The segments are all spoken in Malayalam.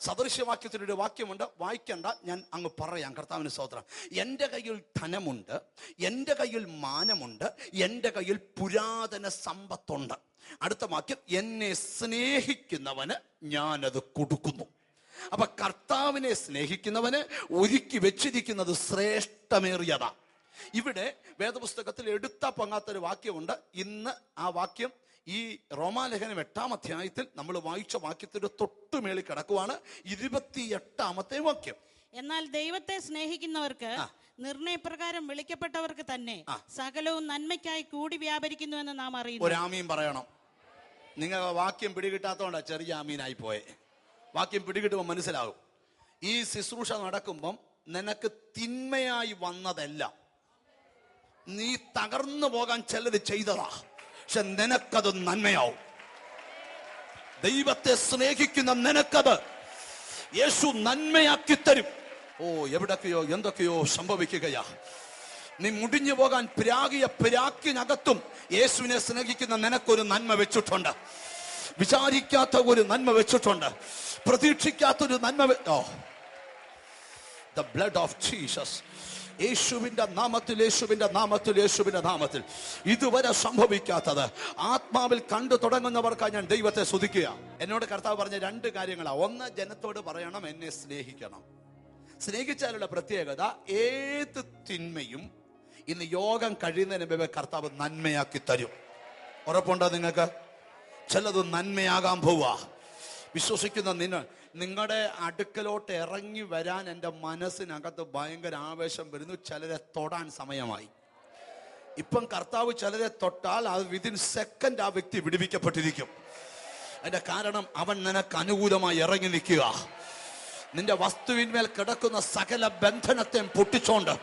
സദൃശ്യവാക്യത്തിലൊരു വാക്യമുണ്ട്. വായിക്കണ്ട ഞാൻ അങ്ങ് പറയാം. കർത്താവിന് സ്തോത്രം. എന്റെ കയ്യിൽ ധനമുണ്ട് എന്റെ കയ്യിൽ മാനമുണ്ട് എന്റെ കയ്യിൽ പുരാതന സമ്പത്തുണ്ട്. അടുത്ത വാക്യം എന്നെ സ്നേഹിക്കുന്നവന് ഞാനത് കൊടുക്കുന്നു. അപ്പൊ കർത്താവിനെ സ്നേഹിക്കുന്നവന് ഒരുക്കി വെച്ചിരിക്കുന്നത് ശ്രേഷ്ഠമേറിയതാ. ഇവിടെ വേദപുസ്തകത്തിൽ എടുത്ത പൊങ്ങാത്തൊരു വാക്യമുണ്ട്. ഇന്ന് ആ വാക്യം ഈ റോമാലേഖനം എട്ടാം അധ്യായത്തിൽ നമ്മൾ വായിച്ച വാക്യത്തിന്റെ തൊട്ടുമേളിൽ കിടക്കുവാണ് ഇരുപത്തി എട്ടാമത്തെ വാക്യം. എന്നാൽ ദൈവത്തെ സ്നേഹിക്കുന്നവർക്ക് നിർണയപ്രകാരം വിളിക്കപ്പെട്ടവർക്ക് തന്നെ. സകലവും നന്മയ്ക്കായി കൂടി വ്യാപരിക്കുന്നു എന്ന് നാം അറിയുന്നു. ഒരാമീൻ പറയണം. നിങ്ങൾ വാക്യം പിടികിട്ടാത്തോണ്ടാ ചെറിയ ആമീനായി പോയെ. വാക്യം പിടികിട്ടുമ്പോൾ മനസ്സിലാകും ഈ ശുശ്രൂഷ നടക്കുമ്പം നിനക്ക് തിന്മയായി വന്നതല്ല. നീ തകർന്നു പോകാൻ ചിലത് ചെയ്തതാ. പക്ഷെ നിനക്കത് നന്മയാവും. ദൈവത്തെ സ്നേഹിക്കുന്ന നിനക്കത് യേശു നന്മയാക്കി തരും. ഓ എവിടൊക്കെയോ എന്തൊക്കെയോ സംഭവിക്കുകയാ. നീ മുടിഞ്ഞു പോകാൻ പിരാകിയ പിരാക്കിനകത്തും യേശുവിനെ സ്നേഹിക്കുന്ന നിനക്കൊരു നന്മ വെച്ചിട്ടുണ്ട്. വിചാരിക്കാത്ത ഒരു നന്മ വെച്ചിട്ടുണ്ട്. പ്രതീക്ഷിക്കാത്തൊരു നന്മ ഓ. ദ ബ്ലഡ് ഓഫ് ജീസസ് യേശുവിന്റെ നാമത്തിൽ യേശുവിന്റെ നാമത്തിൽ യേശുവിന്റെ നാമത്തിൽ. ഇതുവരെ സംഭവിക്കാത്തത് ആത്മാവിൽ കണ്ടു തുടങ്ങുന്നവർക്കാണ് ഞാൻ ദൈവത്തെ സ്തുതിക്കുക. എന്നോട് കർത്താവ് പറഞ്ഞ രണ്ട് കാര്യങ്ങളാണ് ഒന്ന് ജനത്തോട് പറയണം എന്നെ സ്നേഹിക്കണം. സ്നേഹിച്ചാലുള്ള പ്രത്യേകത ഏത് തിന്മയും ഇന്ന് യോഗം കഴിയുന്നതിന് മുമ്പേ കർത്താവ് നന്മയാക്കി തരും. ഉറപ്പുണ്ടോ നിങ്ങൾക്ക്? ചിലത് നന്മയാകാൻ പോവാ വിശ്വസിക്കുന്ന നിങ്ങൾ നിങ്ങളുടെ അടുക്കലോട്ട് ഇറങ്ങി വരാൻ എന്റെ മനസ്സിനകത്ത് ഭയങ്കര ആവേശം വരുന്നു. ചിലരെ തൊടാൻ സമയമായി. ഇപ്പം കർത്താവ് ചിലരെ തൊട്ടാൽ അത് വിതിൻ സെക്കൻഡ് ആ വ്യക്തി വിടുവിക്കപ്പെട്ടിരിക്കും. അതിന്റെ കാരണം അവൻ നിനക്ക് അനുകൂലമായി ഇറങ്ങി നിൽക്കുക. നിന്റെ വസ്തുവിന്മേൽ കിടക്കുന്ന സകല ബന്ധനത്തെ പൊട്ടിച്ചോണ്ട്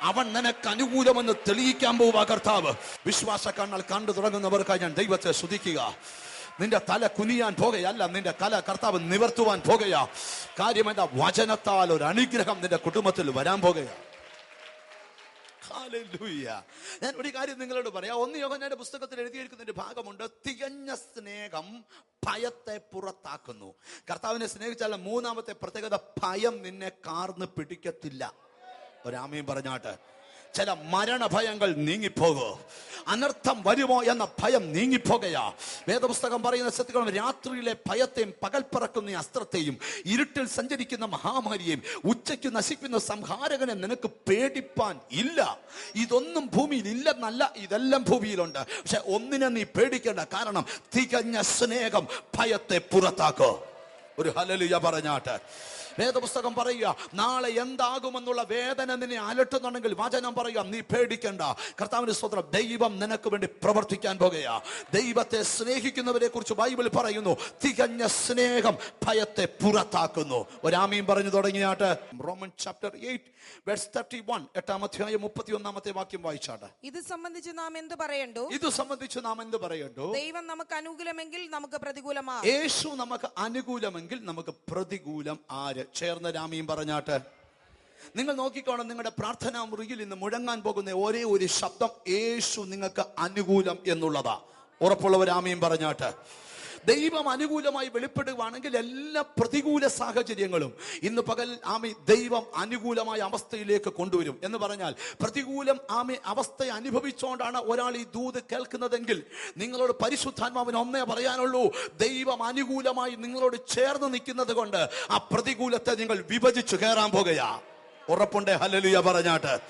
അവൻ നിനക്ക് അനുകൂലമെന്ന് തെളിയിക്കാൻ പോവുക കർത്താവ്. വിശ്വാസ കണ്ണാൽ കണ്ടു തുടങ്ങുന്നവർക്കായി ഞാൻ ദൈവത്തെ സ്തുതിക്കുക. നിന്റെ തല കുനിയാൻ പോകുകയല്ല നിന്റെ തല കർത്താവ് നിവർത്തുവാൻ പോകുകയാ. കാര്യം എന്റെ വചനത്താൽ ഒരു അനുഗ്രഹം നിന്റെ കുടുംബത്തിൽ വരാൻ പോകുകയാ. ഞാൻ ഒരു കാര്യം നിങ്ങളോട് പറയാം. ഒന്ന് യോഗനാന്റെ പുസ്തകത്തിൽ എഴുതിയിരിക്കുന്ന ഒരു ഭാഗമുണ്ട്. തികഞ്ഞ സ്നേഹം ഭയത്തെ പുറത്താക്കുന്നു. കർത്താവിനെ സ്നേഹിച്ചാൽ മൂന്നാമത്തെ പ്രത്യേകത ഭയം നിന്നെ കാർന്ന് പിടിക്കത്തില്ല. ഒരാമയും പറഞ്ഞാട്ട് ചില മരണഭയങ്ങൾ നീങ്ങിപ്പോകൂ. അനർത്ഥം വരുമോ എന്ന ഭയം നീങ്ങിപ്പോകയാ. വേദപുസ്തകം പറയുന്ന സത്യങ്ങളും രാത്രിയിലെ ഭയത്തെയും പകൽ പറക്കുന്ന അസ്ത്രത്തെയും ഇരുട്ടിൽ സഞ്ചരിക്കുന്ന മഹാമാരിയെയും ഉച്ചയ്ക്ക് നശിക്കുന്ന സംഹാരകനെ നിനക്ക് പേടിപ്പാൻ ഇല്ല. ഇതൊന്നും ഭൂമിയിൽ ഇല്ലെന്നല്ല ഇതെല്ലാം ഭൂമിയിലുണ്ട്. പക്ഷെ ഒന്നിനെ നീ പേടിക്കേണ്ട കാരണം തികഞ്ഞ സ്നേഹം ഭയത്തെ പുറത്താക്കോ. ഒരു ഹലലിയ പറഞ്ഞാട്ട്. വേദപുസ്തകം പറയുക നാളെ എന്താകുമെന്നുള്ള വേദന നിന്നെ അലട്ടുന്നുണ്ടെങ്കിൽ വചനം പറയുക നീ പേടിക്കണ്ട. കർത്താവിന് സ്വതന്ത്രം ദൈവം നിനക്ക് വേണ്ടി പ്രവർത്തിക്കാൻ പോകുകയാ. ദൈവത്തെ സ്നേഹിക്കുന്നവരെ കുറിച്ച് ബൈബിൾ പറയുന്നു തികഞ്ഞ സ്നേഹം ഭയത്തെ പുറത്താക്കുന്നു. ഒരാമയും പറഞ്ഞു തുടങ്ങിയാട്ട് റോമൻ ചാപ്റ്റർ എയ്റ്റ് എട്ടാം അധ്യായം മുപ്പത്തി ഒന്നാമത്തെ വാക്യം വായിച്ചാട്ടെ. ഇത് സംബന്ധിച്ച് നാം എന്ത് പറയണ്ടു? ഇത് സംബന്ധിച്ച് നാം എന്ത് പറയണ്ടു? ദൈവം നമുക്ക് അനുകൂലമെങ്കിൽ നമുക്ക് പ്രതികൂലമാ. യേശു നമുക്ക് അനുകൂലമെങ്കിൽ നമുക്ക് പ്രതികൂലം ആര്? ചേർന്ന രാമിയും പറഞ്ഞാട്ട് നിങ്ങൾ നോക്കിക്കോണം നിങ്ങളുടെ പ്രാർത്ഥനാ മുറിയിൽ ഇന്ന് മുഴങ്ങാൻ പോകുന്ന ഒരേ ഒരു ശബ്ദം യേശു നിങ്ങൾക്ക് അനുകൂലം എന്നുള്ളതാ. ഉറപ്പുള്ളവരാമയും പറഞ്ഞാട്ട് ദൈവം അനുകൂലമായി വെളിപ്പെടുകയാണെങ്കിൽ എല്ലാ പ്രതികൂല സാഹചര്യങ്ങളും ഇന്ന് പകൽ ആമി ദൈവം അനുകൂലമായ അവസ്ഥയിലേക്ക് കൊണ്ടുവരും എന്ന് പറഞ്ഞാൽ പ്രതികൂലം ആമി അവസ്ഥയെ അനുഭവിച്ചുകൊണ്ടാണ് ഒരാൾ ഈ ദൂത് കേൾക്കുന്നതെങ്കിൽ നിങ്ങളോട് പരിശുദ്ധാത്മാവിന് ഒന്നേ പറയാനുള്ളൂ ദൈവം അനുകൂലമായി നിങ്ങളോട് ചേർന്ന് നിൽക്കുന്നത് കൊണ്ട് ആ പ്രതികൂലത്തെ നിങ്ങൾ വിഭജിച്ചു കയറാൻ പോകുക. ഉറപ്പുണ്ടേ. ഹലലുയ പറഞ്ഞാട്ട്.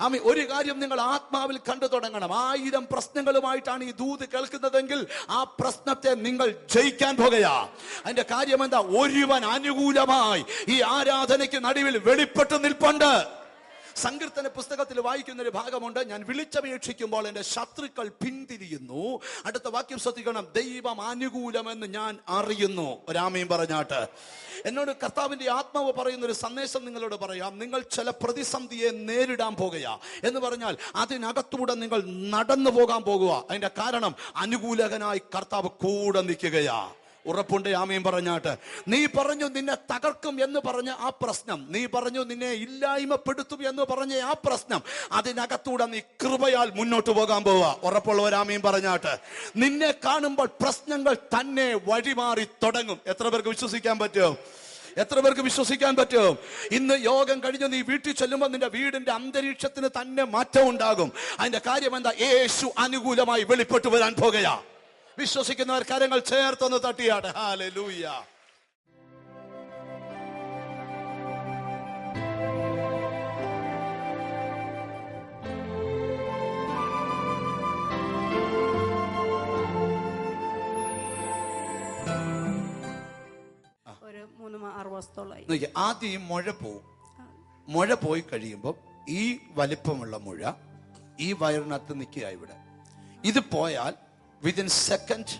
ആമി ഒരു കാര്യം നിങ്ങൾ ആത്മാവിൽ കണ്ടു തുടങ്ങണം. ആയിരം പ്രശ്നങ്ങളുമായിട്ടാണ് ഈ ദൂത് കേൾക്കുന്നതെങ്കിൽ ആ പ്രശ്നത്തെ നിങ്ങൾ ജയിക്കാൻ പോകുകയാ. അതിന്റെ കാര്യം എന്താ? ഒരുവൻ അനുകൂലമായി ഈ ആരാധനയ്ക്ക് നടുവിൽ വെളിപ്പെട്ട് നിൽപ്പുണ്ട്. സങ്കീർത്തന പുസ്തകത്തിൽ വായിക്കുന്ന ഒരു ഭാഗമുണ്ട്. ഞാൻ വിളിച്ചപേക്ഷിക്കുമ്പോൾ എന്റെ ശത്രുക്കൾ പിന്തിരിയുന്നു. അടുത്ത വാക്യം ശ്രദ്ധിക്കണം. ദൈവം അനുകൂലമെന്ന് ഞാൻ അറിയുന്നു. ഒരാമയും പറഞ്ഞാട്ട്. എന്നോട് കർത്താവിന്റെ ആത്മാവ് പറയുന്ന ഒരു സന്ദേശം നിങ്ങളോട് പറയാം. നിങ്ങൾ ചില പ്രതിസന്ധിയെ നേരിടാൻ പോകുക എന്ന് പറഞ്ഞാൽ അതിനകത്തൂടെ നിങ്ങൾ നടന്നു പോകാൻ പോകുക. അതിന്റെ കാരണം അനുകൂലകനായി കർത്താവ് കൂടെ നിൽക്കുകയാ. ഉറപ്പുണ്ട് ആമയും പറഞ്ഞാട്ട്. നീ പറഞ്ഞു നിന്നെ തകർക്കും എന്ന് പറഞ്ഞ ആ പ്രശ്നം നീ പറഞ്ഞു നിന്നെ ഇല്ലായ്മപ്പെടുത്തും എന്ന് പറഞ്ഞ ആ പ്രശ്നം അതിനകത്തൂടെ നീ കൃപയാൽ മുന്നോട്ട് പോകാൻ പോവാ. ഉറപ്പുള്ളവരാമയും പറഞ്ഞാട്ട്. നിന്നെ കാണുമ്പോൾ പ്രശ്നങ്ങൾ തന്നെ വഴിമാറി തുടങ്ങും. എത്ര പേർക്ക് വിശ്വസിക്കാൻ പറ്റുമോ എത്ര പേർക്ക് വിശ്വസിക്കാൻ പറ്റും? ഇന്ന് യോഗം കഴിഞ്ഞ് നീ വീട്ടിൽ ചെല്ലുമ്പോൾ നിന്റെ വീടിന്റെ അന്തരീക്ഷത്തിന് തന്നെ മാറ്റം ഉണ്ടാകും. അതിന്റെ കാര്യം എന്താ? യേശു അനുകൂലമായി വെളിപ്പെട്ടു വരാൻ പോകുകയാ. വിശ്വസിക്കുന്നവർ കരങ്ങൾ ചേർത്തൊന്ന് തട്ടിയാട്ടെ. ഹാലെ ആറ് ആദ്യം ഈ മുഴ പോവും മുഴ പോയി കഴിയുമ്പോൾ ഈ വലിപ്പമുള്ള മുഴ ഈ വയറിനകത്ത് നിൽക്കുക ഇവിടെ. ഇത് പോയാൽ വിതിൻ സെക്കൻഡ്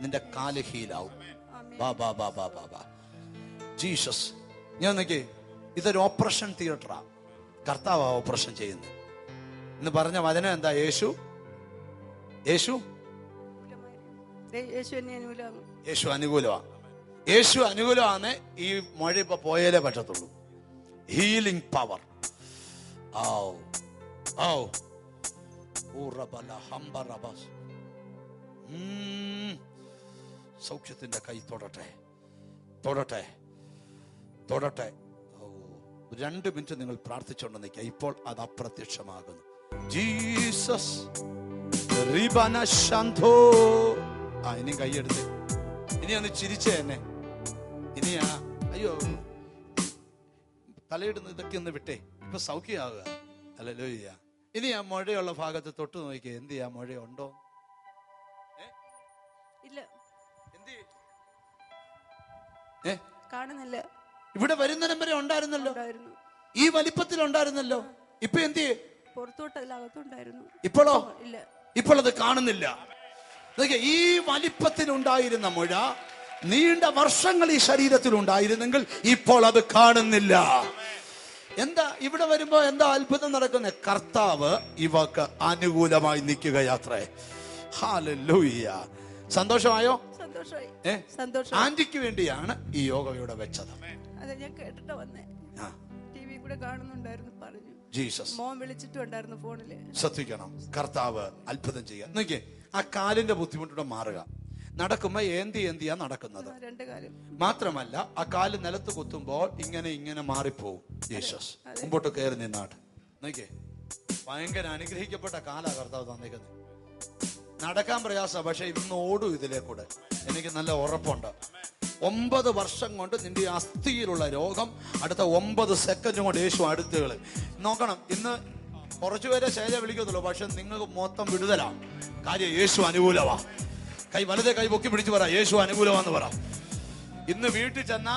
നിന്റെ കാൽ ഹീലാവും ബാ ബാ ബാ ബാ ബാ ബാ ജീസസ് ഞാൻ നോക്കി ഇതൊരു ഓപ്പറേഷൻ തിയേറ്ററാ കർത്താവ് ഓപ്പറേഷൻ ചെയ്യുന്നത്. എന്ന് പറഞ്ഞ വചനം എന്താ? യേശു? യേശു? യേശു അനുകൂലമാണ് യേശു അനുകൂലമാ. യേശു അനുകൂലമാണ് ഈ മഴ ഇപ്പൊ പോയാലേ പറ്റത്തുള്ളൂ. ഹീലിംഗ് പവർ ഔ ഔ. സൗഖ്യത്തിന്റെ കൈ തൊടട്ടെ. തൊടട്ടെ. തൊടട്ടെ. ഓ രണ്ട് മിനിറ്റ് നിങ്ങൾ പ്രാർത്ഥിച്ചുകൊണ്ട് നിൽക്കുക. ഇപ്പോൾ അത് അപ്രത്യക്ഷമാകുന്നു. ജീസസ് ഇനിയും കൈയെടുത്ത് ഇനി ഒന്ന് ചിരിച്ചേ എന്നെ. ഇനിയാ അയ്യോ. തലയിടുന്ന ഇതൊക്കെ ഒന്ന് വിട്ടേ. ഇപ്പൊ സൗഖ്യമാകുക അല്ലല്ലോ ലോയ്യ ഇനി ആ മഴയുള്ള ഭാഗത്ത് തൊട്ട് നോക്കിയേ. എന്ത് ചെയ്യാ? മുഴയുണ്ടോ? കാണുന്നില്ല. ഇവിടെ വരുന്നതിനും വരെ ഉണ്ടായിരുന്നല്ലോ. ഉണ്ടായിരുന്നു. ഈ വലിപ്പത്തിൽ ഉണ്ടായിരുന്നല്ലോ. ഇപ്പൊ എന്ത് ചെയ്യും? പുറത്തോട്ട് ഇപ്പോഴോ? ഇല്ല. ഇപ്പോൾ അത് കാണുന്നില്ല. ഈ വലിപ്പത്തിൽ ഉണ്ടായിരുന്ന മുഴ നീണ്ട വർഷങ്ങൾ ഈ ശരീരത്തിൽ ഉണ്ടായിരുന്നെങ്കിൽ ഇപ്പോൾ അത് കാണുന്നില്ല. എന്താ ഇവിടെ വരുമ്പോ എന്താ അത്ഭുതം നടക്കുന്നത് കർത്താവ് ഇവക്ക് അനുകൂലമായി നിൽക്കുക യാത്രേ ഹാലൂയ്യ സന്തോഷമായോ? സന്തോഷമായി. സന്തോഷം ആന്റിക്ക് വേണ്ടിയാണ് ഈ യോഗ ഇവിടെ വെച്ചത്. അതെ ഞാൻ കേട്ടിട്ട് വന്നേ. ആ. ടി കൂടെ കാണുന്നുണ്ടായിരുന്നു പറഞ്ഞു. ജീസസ്. മോൻ വിളിച്ചിട്ടുണ്ടായിരുന്നു ഫോണിൽ. ശ്രദ്ധിക്കണം കർത്താവ് അത്ഭുതം ചെയ്യുക. നോക്കിയേ ആ കാലിന്റെ ബുദ്ധിമുട്ടൂടെ മാറുക. നടക്കുമ്പോ ഏന്തി ഏന്തിയാ നടക്കുന്നത്. രണ്ട് കാലം. മാത്രമല്ല ആ കാൽ നിലത്ത് കുത്തുമ്പോൾ ഇങ്ങനെ ഇങ്ങനെ മാറിപ്പോവും. ജീസസ് മുമ്പോട്ട് കയറി നിന്നാട്ട്. നോക്കിയേ ഭയങ്കര അനുഗ്രഹിക്കപ്പെട്ട കാലാ കർത്താവ് തന്നേക്കുന്നത്. നടക്കാൻ പ്രയാസ പക്ഷെ ഇന്ന് ഓടും ഇതിലെ കൂടെ എനിക്ക് നല്ല ഉറപ്പുണ്ട്. ഒമ്പത് വർഷം കൊണ്ട് നിന്റെ അസ്ഥിയിലുള്ള രോഗം അടുത്ത ഒമ്പത് സെക്കൻഡ് കൊണ്ട് യേശു അടുത്തുകൾ നോക്കണം ഇന്ന് കുറച്ചുപേരെ ശൈല വിളിക്കത്തുള്ളൂ പക്ഷെ നിങ്ങൾക്ക് മൊത്തം വിടുതലാ. കാര്യം യേശു അനുകൂലമാ കൈ വലതേ കൈ പൊക്കി പിടിച്ചു പറ യേശു അനുകൂലമാന്ന് പറ. ഇന്ന് വീട്ടിൽ ചെന്ന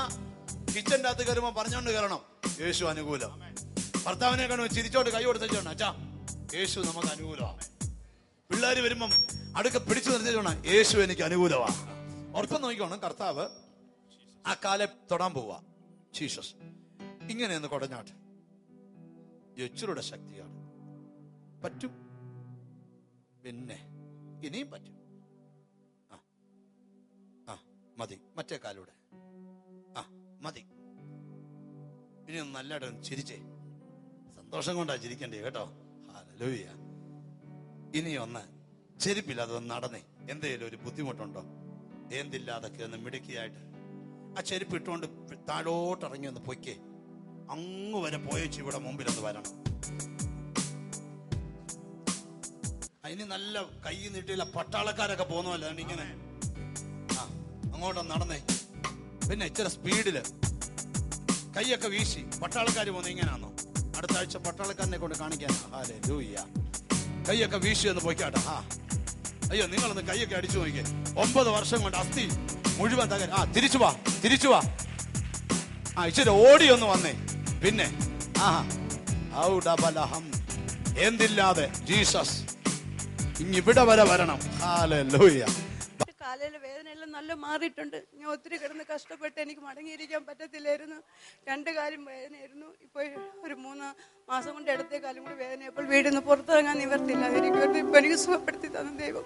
കിച്ചന്റെ അകത്ത് കയറുമ്പോ പറഞ്ഞോണ്ട് കയറണം യേശു അനുകൂലം. ഭർത്താവിനെ കാണുമ്പോൾ ചിരിച്ചോട്ട് കൈ കൊടുത്തേച്ചോണ്ട് അച്ഛാ യേശു നമുക്ക് അനുകൂലമാണ് പിള്ളേര് വരുമ്പം അടുക്ക പിടിച്ചു നിർത്തിച്ചോണം യേശു എനിക്ക് അനുകൂലമാണ് ഓർക്കം നോക്കിക്കോണം കർത്താവ് ആ കാലെ തൊടാൻ പോവാ. ജീസസ് ഇങ്ങനെ ഒന്ന് കൊടഞ്ഞാട്ട്. യച്ചുരുടെ ശക്തിയാണ്. പറ്റും? പിന്നെ ഇനിയും പറ്റും. ആ ആ മതി മറ്റേ കാലൂടെ. ആ മതി. ഇനി നല്ലതായിട്ട് ചിരിച്ചേ. സന്തോഷം കൊണ്ടാ ചിരിക്കണ്ടേ കേട്ടോ. ഹാലൂയ്യ ഇനി ഒന്ന് ചെരുപ്പില്ലാതെ ഒന്ന് നടന്നേ. എന്തെങ്കിലും ഒരു ബുദ്ധിമുട്ടുണ്ടോ? എന്തില്ലാതൊക്കെ ഒന്ന് മിടുക്കിയായിട്ട്. ആ ചെരുപ്പ് ഇട്ടുകൊണ്ട് താഴോട്ട് ഇറങ്ങി ഒന്ന് പൊയ്ക്കേ. അങ്ങ് വരെ പോയച്ച് ഇവിടെ മുമ്പിൽ ഒന്ന് വരണം. അതിന് നല്ല കൈ നീട്ടിയില്ല പട്ടാളക്കാരൊക്കെ പോകുന്നതല്ല അതുകൊണ്ട് ഇങ്ങനെ. ആ അങ്ങോട്ടൊന്ന് നടന്നേ. പിന്നെ ഇച്ചിരി സ്പീഡിൽ കൈയൊക്കെ വീശി. പട്ടാളക്കാർ പോകുന്നത് ഇങ്ങനെയാണോ അടുത്ത ആഴ്ച പട്ടാളക്കാരനെ കൊണ്ട് കാണിക്കാൻ ഹാലേ ലൂയ്യ കൈയൊക്കെ വീശി എന്ന് പോയിക്കാട്ടെ ആ. അയ്യോ നിങ്ങളൊന്ന് കൈയൊക്കെ അടിച്ചു നോക്കിയേ ഒമ്പത് വർഷം കൊണ്ട് അസ്ഥി മുഴുവൻ തകർ ആ തിരിച്ചു വാ തിരിച്ചു വാ. ആ ഇച്ചിരി ഓടി ഒന്ന് വന്നേ. പിന്നെ ആഹാ എന്തില്ലാതെ ജീസസ്. ഇനി ഇവിടെ വരെ വരണം. വേദനയെല്ലാം നല്ല മാറിയിട്ടുണ്ട്. ഞാൻ ഒത്തിരി കിടന്ന് കഷ്ടപ്പെട്ട് എനിക്ക് മടങ്ങിയിരിക്കാൻ പറ്റത്തില്ലായിരുന്നു. രണ്ട് കാലും വേദനയായിരുന്നു. ഇപ്പോൾ ഒരു മൂന്ന് മാസം കൊണ്ട് ഇടത്തെ കാലം കൂടി വേദനയപ്പോൾ വീടിൽ നിന്ന് പുറത്തിറങ്ങാൻ നിവർത്തില്ല എനിക്ക് ഇപ്പൊ എനിക്ക് സുഖപ്പെടുത്തി തന്ന ദൈവം.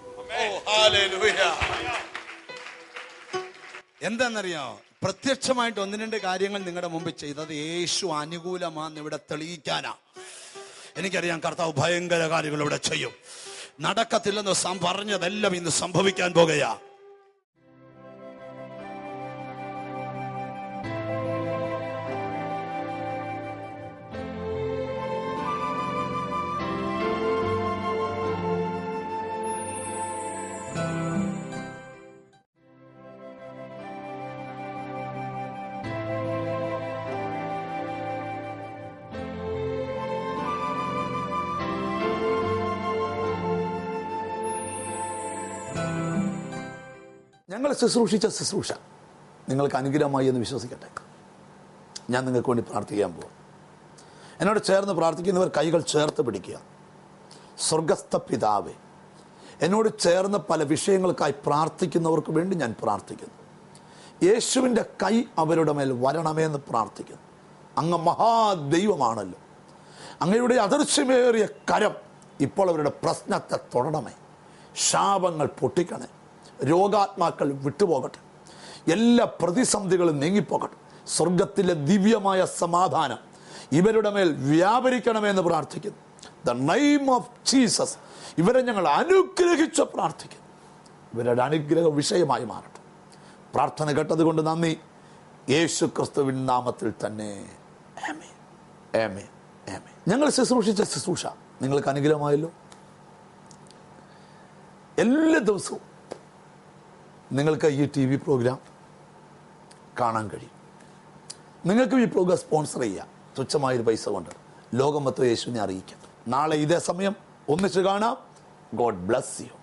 എന്താണെന്നറിയോ? പ്രത്യക്ഷമായിട്ട് ഒന്ന് രണ്ട് കാര്യങ്ങൾ നിങ്ങളുടെ മുമ്പിൽ ചെയ്തത് യേശു അനുകൂലമാന്ന് ഇവിടെ തെളിയിക്കാനാ. എനിക്കറിയാം കർത്താവ് ഭയങ്കര കാര്യങ്ങൾ ഇവിടെ ചെയ്യും. നടക്കത്തില്ലെന്ന് സം പറഞ്ഞതെല്ലാം ഇന്ന് സംഭവിക്കാൻ പോകുകയാ. ഞങ്ങൾ ശുശ്രൂഷിച്ച ശുശ്രൂഷ. നിങ്ങൾക്ക് അനുഗ്രഹമായി എന്ന് വിശ്വസിക്കട്ടെ. ഞാൻ നിങ്ങൾക്ക് വേണ്ടി പ്രാർത്ഥിക്കാൻ പോകും എന്നോട് ചേർന്ന് പ്രാർത്ഥിക്കുന്നവർ കൈകൾ ചേർത്ത് പിടിക്കുക. സ്വർഗസ്ഥ പിതാവേ എന്നോട് ചേർന്ന് പല വിഷയങ്ങൾക്കായി പ്രാർത്ഥിക്കുന്നവർക്ക് വേണ്ടി ഞാൻ പ്രാർത്ഥിക്കുന്നു. യേശുവിന്റെ കൈ അവരുടെ മേൽ വരണമേ എന്ന് പ്രാർത്ഥിക്കുന്നു. അങ്ങ് മഹാദൈവമാണല്ലോ. അങ്ങയുടെ അദൃശ്യമേറിയ കരം ഇപ്പോൾ അവരുടെ പ്രശ്നത്തെ തൊടണമേ. ശാപങ്ങൾ പൊട്ടിക്കണേ രോഗാത്മാക്കൾ വിട്ടുപോകട്ടെ. എല്ലാ പ്രതിസന്ധികളും നീങ്ങിപ്പോകട്ടെ. സ്വർഗത്തിലെ ദിവ്യമായ സമാധാനം ഇവരുടെ മേൽ വ്യാപരിക്കണമെന്ന് പ്രാർത്ഥിക്കുന്നു. ദ നെയിം ഓഫ് ജീസസ് ഇവരെ ഞങ്ങൾ അനുഗ്രഹിച്ച് പ്രാർത്ഥിക്കുന്നു. ഇവരുടെ അനുഗ്രഹ വിഷയമായി മാറട്ടെ. പ്രാർത്ഥന കേട്ടതുകൊണ്ട് നന്ദി. യേശു ക്രിസ്തുവിൻ നാമത്തിൽ തന്നെ. ഞങ്ങൾ ശുശ്രൂഷിച്ച ശുശ്രൂഷ. നിങ്ങൾക്ക് അനുഗ്രഹമായല്ലോ. എല്ലാ ദിവസവും നിങ്ങൾക്ക് ഈ ടി വി പ്രോഗ്രാം കാണാൻ കഴിയും. നിങ്ങൾക്കും ഈ പ്രോഗ്രാം സ്പോൺസർ ചെയ്യാം. തുച്ഛമായൊരു പൈസ കൊണ്ട്. ലോകം യേശുവിനെ അറിയിക്കാം. നാളെ ഇതേ സമയം ഒന്നിച്ച് കാണാം. God bless you.